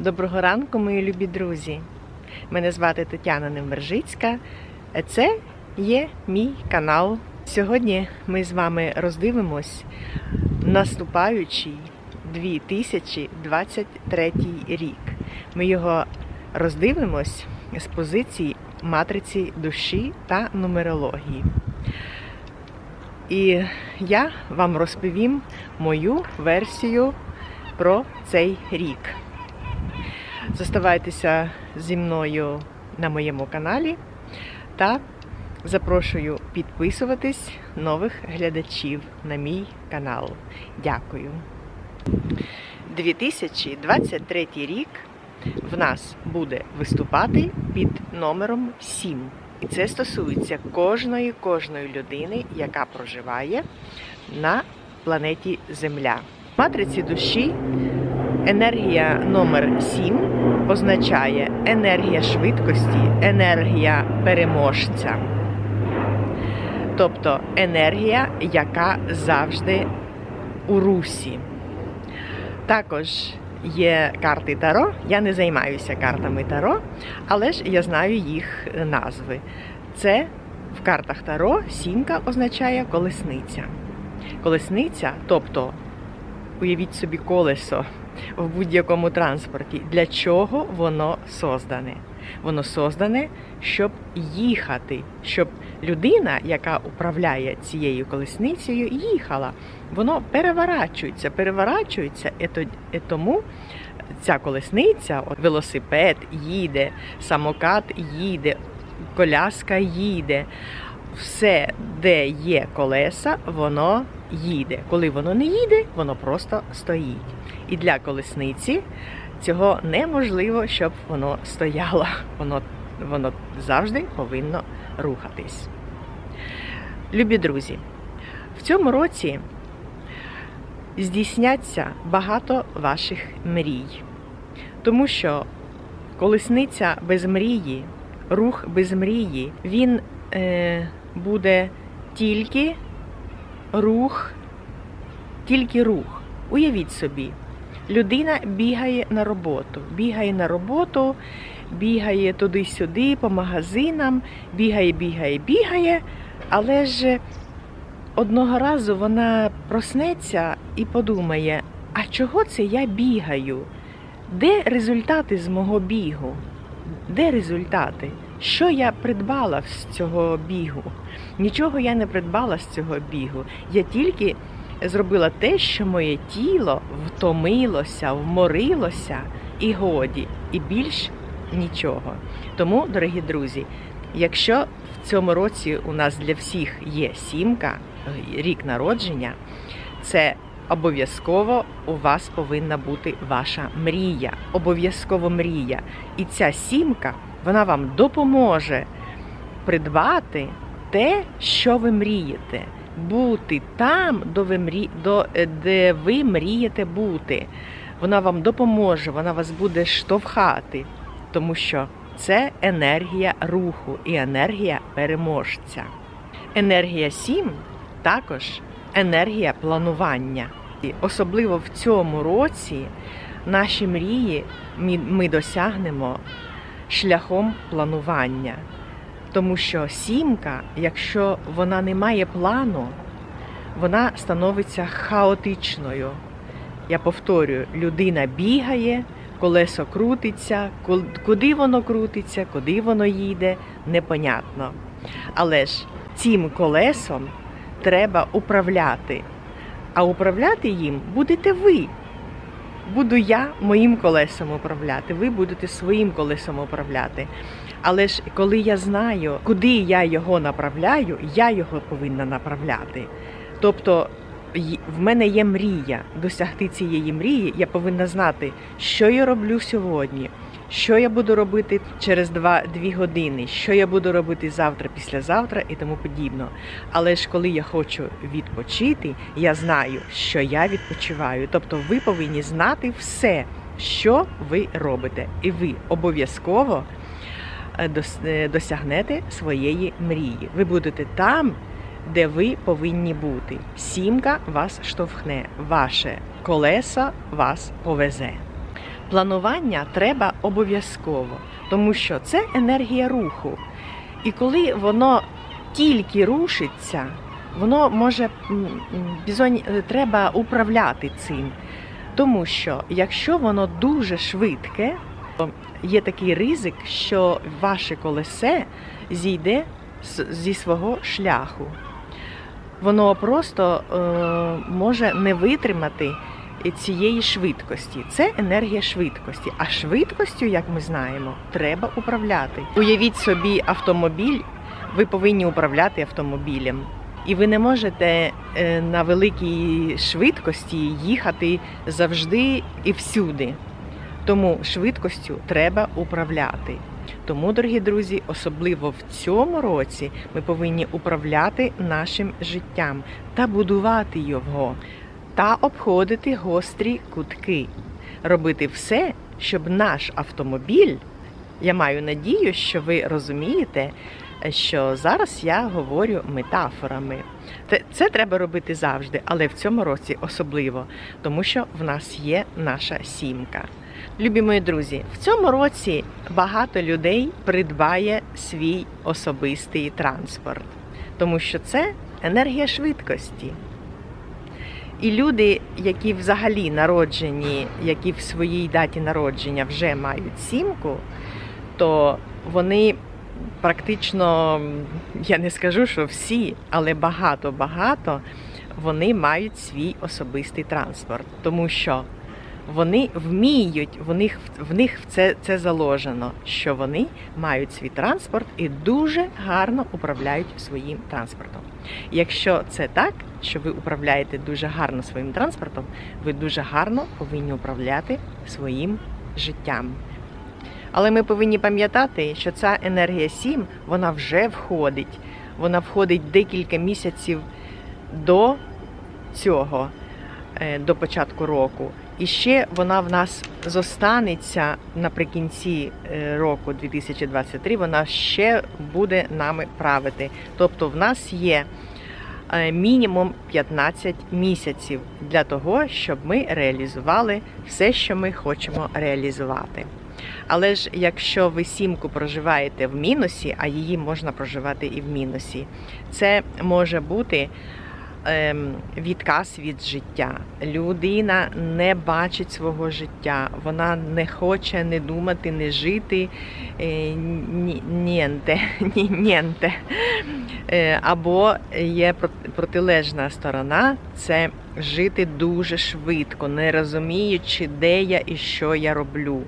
Доброго ранку, мої любі друзі. Мене звати Тетяна Невмержицька. Це є мій канал. Сьогодні ми з вами роздивимось наступаючий 2023 рік. Ми його роздивимось з позиції матриці душі та нумерології. І я вам розповім мою версію про цей рік. Заставайтеся зі мною на моєму каналі та запрошую підписуватись нових глядачів на мій канал. Дякую. 2023 рік в нас буде виступати під номером 7. І це стосується кожної кожної людини, яка проживає на планеті Земля. В матриці душі енергія номер 7 означає енергія швидкості, енергія переможця. Тобто енергія, яка завжди у русі. Також є карти Таро. Я не займаюся картами Таро, але ж я знаю їх назви. Це в картах Таро сімка означає колесниця. Колесниця, тобто, уявіть собі колесо в будь-якому транспорті. Для чого воно создане? Воно создане, щоб їхати, щоб людина, яка управляє цією колесницею, їхала. Воно переворачується, переворачується, і тому ця колесниця, велосипед їде, самокат їде, коляска їде. Все, де є колеса, воно їде. Коли воно не їде, воно просто стоїть. І для колесниці цього неможливо, щоб воно стояло. Воно, воно завжди повинно рухатись. Любі друзі, в цьому році здійсняться багато ваших мрій. Тому що колесниця без мрії, рух без мрії, він е, буде тільки рух, тільки рух. Уявіть собі, людина бігає на роботу, бігає на роботу, бігає туди-сюди, по магазинам, бігає, бігає, бігає, але ж одного разу вона проснеться і подумає: а чого це я бігаю? Де результати з мого бігу? Де результати? Що я придбала з цього бігу? Нічого я не придбала з цього бігу. Я тільки зробила те, що моє тіло втомилося, вморилося і годі, і більш нічого. Тому, дорогі друзі, якщо в цьому році у нас для всіх є сімка, рік народження, це обов'язково у вас повинна бути ваша мрія. Обов'язково мрія. І ця сімка вона вам допоможе придбати те, що ви мрієте, бути там, е, де ви мрієте бути. Вона вам допоможе, вона вас буде штовхати, тому що це енергія руху і енергія переможця. Енергія 7 також енергія планування. І особливо в цьому році наші мрії ми досягнемо шляхом планування. Тому що сімка, якщо вона не має плану, вона становиться хаотичною. Я повторюю, людина бігає, колесо крутиться, куди воно крутиться, куди воно їде, непонятно. Але ж цим колесом треба управляти. А управляти їм будете ви. Буду я моїм колесом управляти, ви будете своїм колесом управляти. Але ж коли я знаю, куди я його направляю, я його повинна направляти. Тобто в мене є мрія досягти цієї мрії, я повинна знати, що я роблю сьогодні, що я буду робити через 2 години, що я буду робити завтра, післязавтра і тому подібно. Але ж коли я хочу відпочити, я знаю, що я відпочиваю. Тобто ви повинні знати все, що ви робите, і ви обов'язково е, е, досягнете своєї мрії. Ви будете там, де ви повинні бути. Сімка вас штовхне, ваше колесо вас повезе. Планування треба обов'язково, тому що це енергія руху. І коли воно тільки рушиться, воно може е, треба управляти цим. Тому що якщо воно дуже швидке, то є такий ризик, що ваше колесе зійде зі свого шляху. Воно просто е, може не витримати цієї швидкості. Це енергія швидкості. А швидкостю, як ми знаємо, треба управляти. Уявіть собі автомобіль, ви повинні управляти автомобілем. І ви не можете е, на великій швидкості їхати завжди і всюди. Тому швидкостю треба управляти. Тому, дорогі друзі, особливо в цьому році ми повинні управляти нашим життям та будувати його, та обходити гострі кутки, робити все, щоб наш автомобіль. Я маю надію, що ви розумієте, що зараз я говорю метафорами. Це, треба робити завжди, але в цьому році особливо, тому що в нас є наша сімка. Любі мої друзі, в цьому році багато людей придбає свій особистий транспорт, тому що це енергія швидкості. І люди, які взагалі народжені, які в своїй даті народження вже мають сімку, то вони практично, я не скажу, що всі, але багато-багато вони мають свій особистий транспорт, тому що вони вміють, в них в них це, це заложено, що вони мають свій транспорт і дуже гарно управляють своїм транспортом. Якщо це так, що ви управляєте дуже гарно своїм транспортом, ви дуже гарно повинні управляти своїм життям. Але ми повинні пам'ятати, що ця енергія 7 вона вже входить. Вона входить декілька місяців до цього, е, до початку року. І ще вона в нас зостанеться наприкінці е, року 2023, вона ще буде нами правити. Тобто в нас є е, мінімум 15 місяців для того, щоб ми реалізували все, що ми хочемо реалізувати. Але ж якщо ви сімку проживаєте в мінусі, а її можна проживати і в мінусі, це може бути відказ від життя. Людина не бачить свого життя, вона не хоче не думати, не жити е, нєнте, нєнте. Е, Або є прот- протилежна сторона це жити дуже швидко, не розуміючи, де я і що я роблю.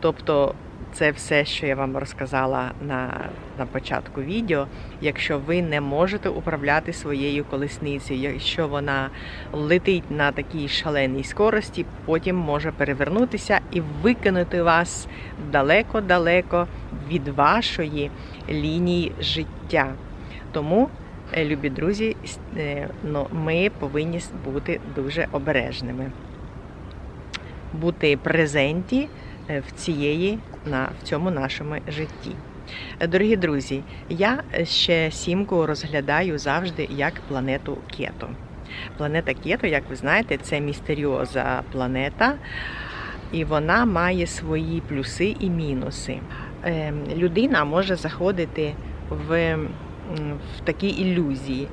Тобто це все, що я вам розказала на, на початку відео. Якщо ви не можете управляти своєю колесницею, якщо вона летить на такій шаленій скорості, потім може перевернутися і викинути вас далеко-далеко від вашої лінії життя. Тому, е, любі друзі, е, ну, ми повинні бути дуже обережними, бути презенті е, в цієї на в цьому нашому житті. Дорогі друзі, я ще сімку розглядаю завжди як планету Кето. Планета Кето, як ви знаєте, це містеріоза планета, і вона має свої плюси і мінуси. Ем, Людина може заходити в, в такі ілюзії.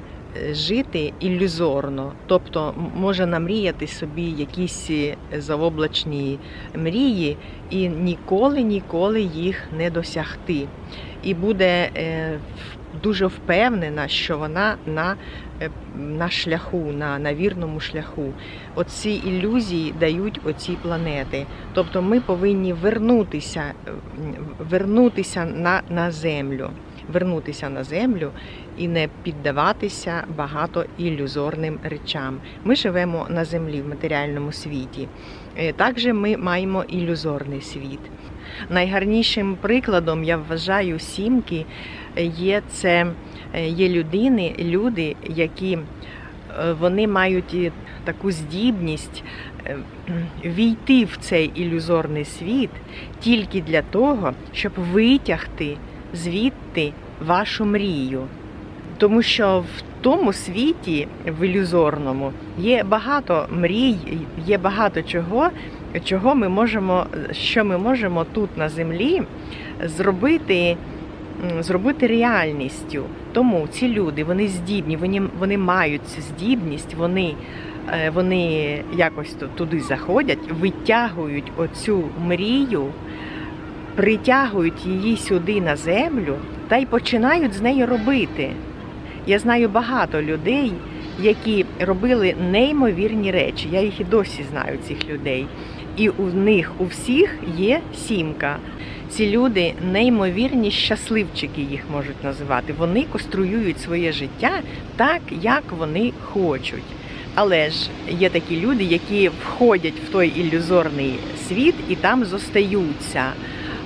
Жити ілюзорно, тобто може намріяти собі якісь е, заоблачні мрії і ніколи ніколи їх не досягти. І буде е, дуже впевнена, що вона на, е, на шляху, на, на вірному шляху. Оці ілюзії дають оці планети. Тобто ми повинні вернутися, вернутися на, на землю. Вернутися на землю і не піддаватися багато ілюзорним речам. Ми живемо на землі в матеріальному світі. Е, Також ми маємо ілюзорний світ. Найгарнішим прикладом я вважаю сімки е, є це е, є людини, люди, які вони мають таку здібність війти в цей ілюзорний світ тільки для того, щоб витягти звідти вашу мрію. Тому що в тому світі, в ілюзорному, є багато мрій, є багато чого, чого ми можемо, що ми можемо тут на землі зробити, зробити реальністю. Тому ці люди вони здібні, вони, вони мають цю здібність, вони, е, вони якось туди заходять, витягують оцю мрію, притягують її сюди на землю та й починають з нею робити. Я знаю багато людей, які робили неймовірні речі. Я їх і досі знаю, цих людей. І у них у всіх є сімка. Ці люди неймовірні щасливчики, їх можуть називати. Вони конструюють своє життя так, як вони хочуть. Але ж є такі люди, які входять в той ілюзорний світ і там зостаються.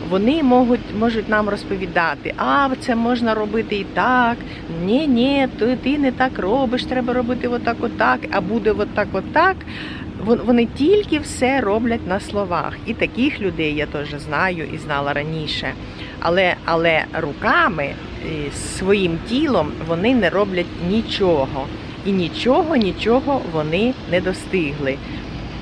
Вони можуть, можуть нам розповідати, а це можна робити і так. Ні, ні, то ти не так робиш, треба робити отак, отак, а буде отак, отак. Вон- Вони тільки все роблять на словах. І таких людей я теж знаю і знала раніше. Але, але руками, своїм тілом вони не роблять нічого. І нічого, нічого вони не достигли.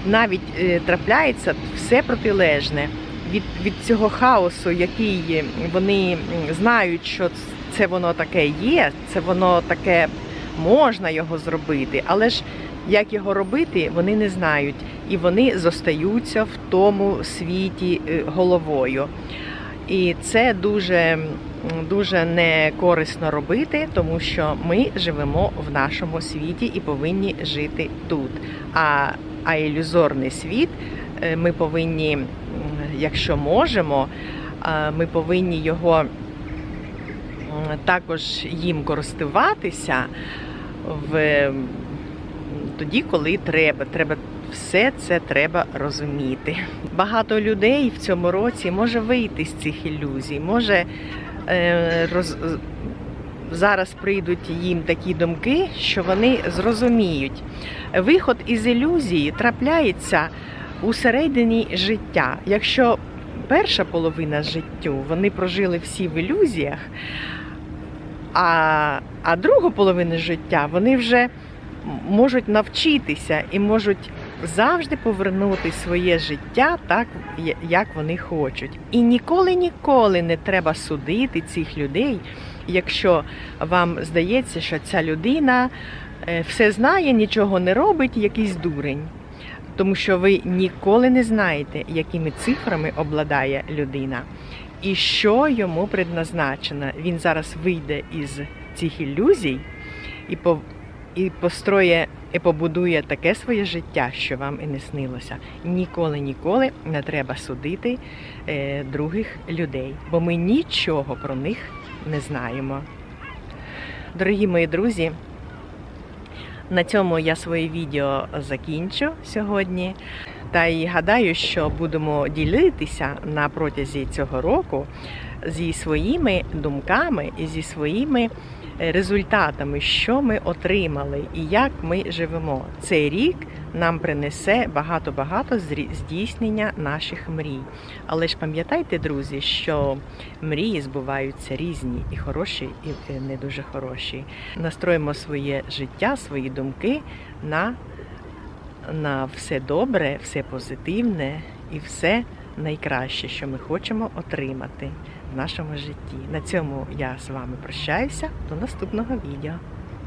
Навіть е, трапляється все протилежне від, від цього хаосу, який вони знають, що це воно таке є, це воно таке можна його зробити, але ж як його робити, вони не знають, і вони зостаються в тому світі е, головою. І це дуже, дуже не корисно робити, тому що ми живемо в нашому світі і повинні жити тут. А, а ілюзорний світ е, ми повинні, якщо можемо, ми повинні його також їм користуватися в тоді, коли треба. Треба все це треба розуміти. Багато людей в цьому році може вийти з цих ілюзій, може е, роз... зараз прийдуть їм такі думки, що вони зрозуміють. Виход із ілюзії трапляється у середині життя. Якщо перша половина життю вони прожили всі в ілюзіях, а, а другу половину життя вони вже можуть навчитися і можуть завжди повернути своє життя так, як вони хочуть. І ніколи ніколи не треба судити цих людей, якщо вам здається, що ця людина е, все знає, нічого не робить, якийсь дурень. Тому що ви ніколи не знаєте, якими цифрами обладає людина і що йому предназначено. Він зараз вийде із цих ілюзій і по і построє і побудує таке своє життя, що вам і не снилося. Ніколи, ніколи не треба судити е, других людей, бо ми нічого про них не знаємо. Дорогі мої друзі, на цьому я своє відео закінчу сьогодні. Та й гадаю, що будемо ділитися на протязі цього року зі своїми думками і зі своїми результатами, що ми отримали і як ми живемо. Цей рік нам принесе багато-багато здійснення наших мрій. Але ж пам'ятайте, друзі, що мрії збуваються різні, і хороші, і е, не дуже хороші. Настроїмо своє життя, свої думки на, на все добре, все позитивне і все найкраще, що ми хочемо отримати в нашому житті. На цьому я з вами прощаюся. До наступного відео.